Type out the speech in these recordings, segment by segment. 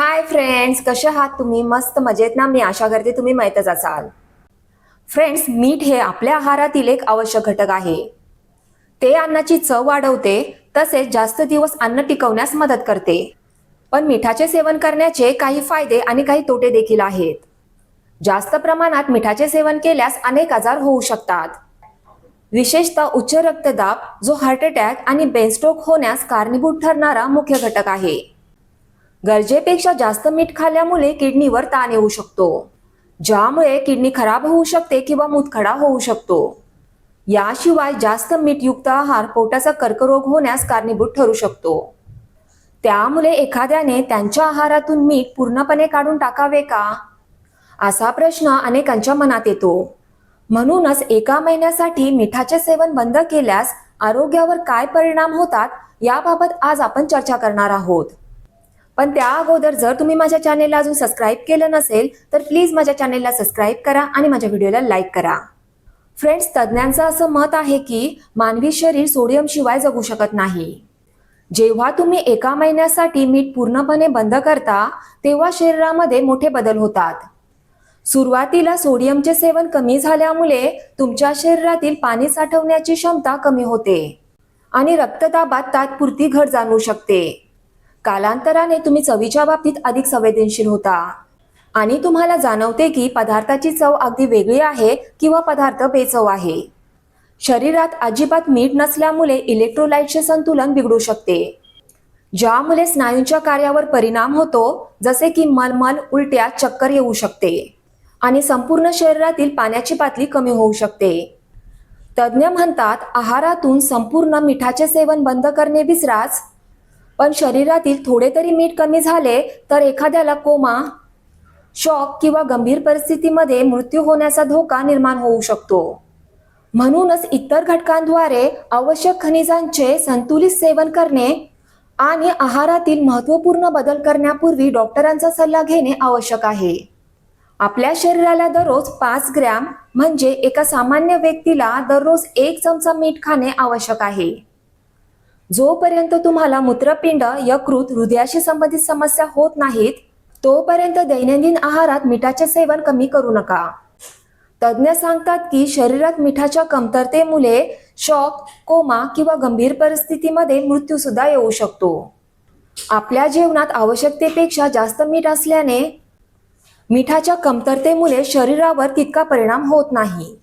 Hi friends कसे आहात तुम्ही? मस्त मजेत ना? मी आशा करते तुम्ही माहीतच असाल. फ्रेंड्स मीठ हे आपल्या आहारातील एक आवश्यक घटक आहे. ते अन्नाची चव वाढवते तसेच जास्त दिवस अन्न टिकवण्यास मदत करते. पण मिठाचे सेवन करण्याचे काही फायदे आणि काही तोटे देखील आहेत. जास्त प्रमाणात मिठाचे सेवन केल्यास अनेक आजार होऊ शकतात. विशेषतः उच्च रक्तदाब जो हार्ट अटॅक आणि ब्रेनस्ट्रोक होण्यास कारणीभूत ठरणारा मुख्य घटक आहे. गरजेपेक्षा जास्त मीठ खाल्ल्यामुळे किडनीवर ताण येऊ शकतो ज्यामुळे किडनी खराब होऊ शकते किंवा मुतखडा होऊ शकतो. याशिवाय जास्त मीठयुक्त आहार पोटाचा कर्करोग होण्यास कारणीभूत ठरू शकतो. त्यामुळे एखाद्याने त्यांच्या आहारातून मीठ पूर्णपणे काढून टाकावे का? असा प्रश्न अनेकांच्या मनात येतो. म्हणूनच एका महिन्यासाठी मिठाचे सेवन बंद केल्यास आरोग्यावर काय परिणाम होतात याबाबत आज आपण चर्चा करणार आहोत. पण त्या अगोदर जर तुम्ही माझ्या चॅनेलला अजून सबस्क्राईब केलं नसेल तर प्लीज माझ्या चॅनेलला सबस्क्राईब करा आणि माझ्या व्हिडिओला लाईक करा. फ्रेंड्स तज्ज्ञांचं असं मत आहे की मानवी शरीर सोडियम शिवाय जगू शकत नाही. जेव्हा तुम्ही एका महिन्यासाठी मीठ पूर्णपणे बंद करता तेव्हा शरीरामध्ये मोठे बदल होतात. सुरुवातीला सोडियमचे सेवन कमी झाल्यामुळे तुमच्या शरीरातील पाणी साठवण्याची क्षमता कमी होते आणि रक्तदाबात तात्पुरती घट जाणवू शकते. कालांतराने तुम्ही चवीच्या बाबतीत अधिक संवेदनशील होता. आणि तुम्हाला जाणवते की पदार्थाची चव अगदी वेगळी आहे किंवा पदार्थ बेचव आहे. शरीरात अजिबात मीठ नसल्यामुळे इलेक्ट्रोलाइटचे संतुलन बिघडू शकते. ज्यामुळे स्नायूंच्या कार्यावर परिणाम होतो जसे की मलमल उलट्या चक्कर येऊ शकते. आणि संपूर्ण शरीरातील पाण्याची पातळी कमी होऊ शकते. तज्ज्ञ म्हणतात आहारातून संपूर्ण मिठाचे सेवन बंद करणे विसराच पण शरीरातील थोडे तरी मीठ कमी झाले तर एखाद्याला कोमा शॉक किंवा गंभीर परिस्थितीमध्ये मृत्यू होण्याचा धोका निर्माण होऊ शकतो. म्हणूनच इतर घटकांद्वारे आवश्यक खनिजांचे संतुलित सेवन करणे आणि आहारातील महत्त्वपूर्ण बदल करण्यापूर्वी डॉक्टरांचा सल्ला घेणे आवश्यक आहे. आपल्या शरीराला दररोज पाच ग्रॅम म्हणजे एका सामान्य व्यक्तीला दररोज एक चमचा मीठ खाणे आवश्यक आहे. जोपर्यंत तुम्हाला मूत्रपिंड यकृत हृदयाशी संबंधित समस्या होत नाहीत तोपर्यंत दैनंदिन आहारात मिठाचे सेवन कमी करू नका. तज्ज्ञ सांगतात की शरीरात मिठाच्या कमतरतेमुळे शॉक कोमा किंवा गंभीर परिस्थितीमध्ये मृत्यू सुद्धा येऊ शकतो. आपल्या जेवणात आवश्यकतेपेक्षा जास्त मीठ असल्याने मिठाच्या कमतरतेमुळे शरीरावर तितका परिणाम होत नाही.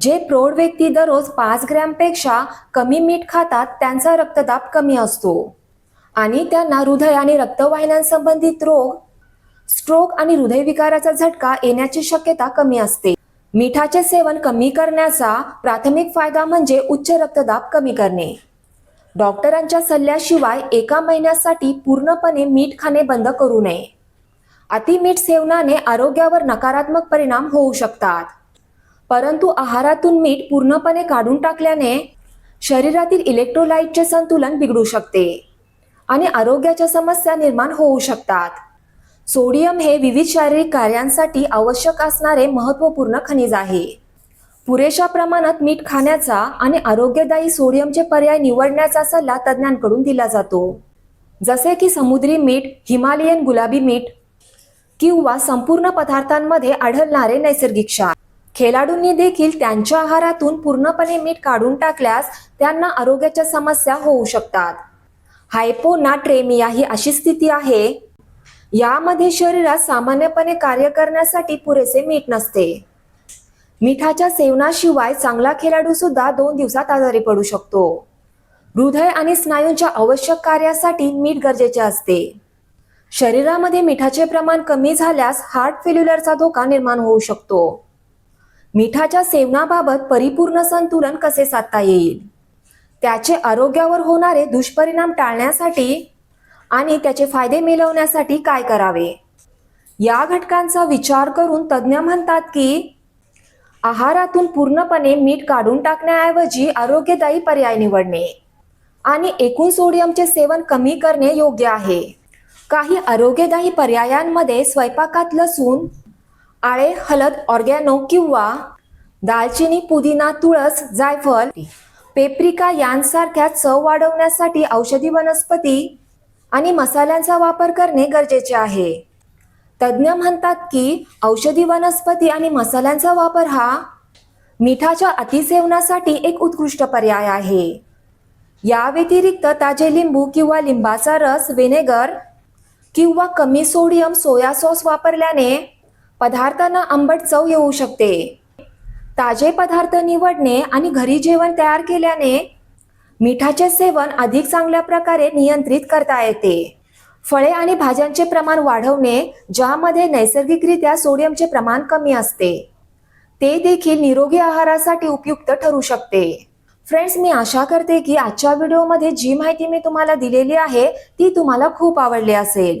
जे प्रौढ व्यक्ती दररोज पाच ग्रॅमपेक्षा कमी मीठ खातात त्यांचा रक्तदाब कमी असतो. आणि त्यांना हृदय आणि रक्तवाहिन्यांसंबंधित रोग स्ट्रोक आणि हृदयविकाराचा झटका येण्याची शक्यता कमी असते. मिठाचे सेवन कमी करण्याचा प्राथमिक फायदा म्हणजे उच्च रक्तदाब कमी करणे. डॉक्टरांच्या सल्ल्याशिवाय एका महिन्यासाठी पूर्णपणे मीठ खाणे बंद करू नये. अति मीठ सेवनाने आरोग्यावर नकारात्मक परिणाम होऊ शकतात. परंतु आहारातून मीठ पूर्णपणे काढून टाकल्याने शरीरातील इलेक्ट्रोलाइटचे संतुलन बिघडू शकते आणि आरोग्याच्या समस्या निर्माण होऊ शकतात. सोडियम हे विविध शारीरिक कार्यांसाठी आवश्यक असणारे महत्त्वपूर्ण खनिज आहे. पुरेशा प्रमाणात मीठ खाण्याचा आणि आरोग्यदायी सोडियमचे पर्याय निवडण्याचा सल्ला तज्ज्ञांकडून दिला जातो. जसे की समुद्री मीठ हिमालयन गुलाबी मीठ किंवा संपूर्ण पदार्थांमध्ये आढळणारे नैसर्गिक क्षार. खेळाडूंनी देखील त्यांच्या आहारातून पूर्णपणे मीठ काढून टाकल्यास त्यांना आरोग्याच्या समस्या होऊ शकतात. हायपोनाट्रेमिया ही अशी स्थिती आहे यामध्ये शरीरात सामान्यपणे कार्य करण्यासाठी पुरेसे मीठ नसते. मिठाच्या सेवनाशिवाय चांगला खेळाडू सुद्धा दोन दिवसात आजारी पडू शकतो. हृदय आणि स्नायूंच्या आवश्यक कार्यासाठी मीठ गरजेचे असते. शरीरामध्ये मिठाचे प्रमाण कमी झाल्यास हार्ट फेल्युलरचा धोका निर्माण होऊ शकतो. मिठाच्या सेवनाबाबत परिपूर्ण संतुलन कसे साधता येईल? त्याचे आरोग्यावर होणारे दुष्परिणाम टाळण्यासाठी आणि त्याचे फायदे मिळवण्यासाठी काय करावे? या घटकांचा विचार करून तज्ज्ञ म्हणतात की आहारातून पूर्णपणे मीठ काढून टाकण्याऐवजी आरोग्यदायी पर्याय निवडणे आणि एकूण सोडियमचे सेवन कमी करणे योग्य आहे. काही आरोग्यदायी पर्यायांमध्ये स्वयंपाकात लसूण आळे हलद ऑर्गॅनो किंवा दालचिनी पुदिना तुळस जायफळ पेप्रिका यांसारख्या चव वाढवण्यासाठी औषधी वनस्पती आणि मसाल्यांचा वापर करणे गरजेचे आहे. तज्ज्ञ म्हणतात की औषधी वनस्पती आणि मसाल्यांचा वापर हा मिठाच्या अतिसेवनासाठी एक उत्कृष्ट पर्याय आहे. या व्यतिरिक्त ताजे लिंबू किंवा लिंबाचा रस व्हिनेगर किंवा कमी सोडियम सोया सॉस वापरल्याने पदार्थांना आंबट चव येऊ शकते. ताजे पदार्थ निवडणे आणि घरी जेवण तयार केल्याने मिठाचे सेवन अधिक चांगल्या प्रकारे नियंत्रित करता येते. फळे आणि भाज्यांचे प्रमाण वाढवणे ज्यामध्ये नैसर्गिकरित्या सोडियमचे प्रमाण कमी असते. ते देखील निरोगी आहारासाठी उपयुक्त ठरू शकते. फ्रेंड्स मी आशा करते की आजच्या व्हिडिओमध्ये जी माहिती मी तुम्हाला दिलेली आहे ती तुम्हाला खूप आवडली असेल.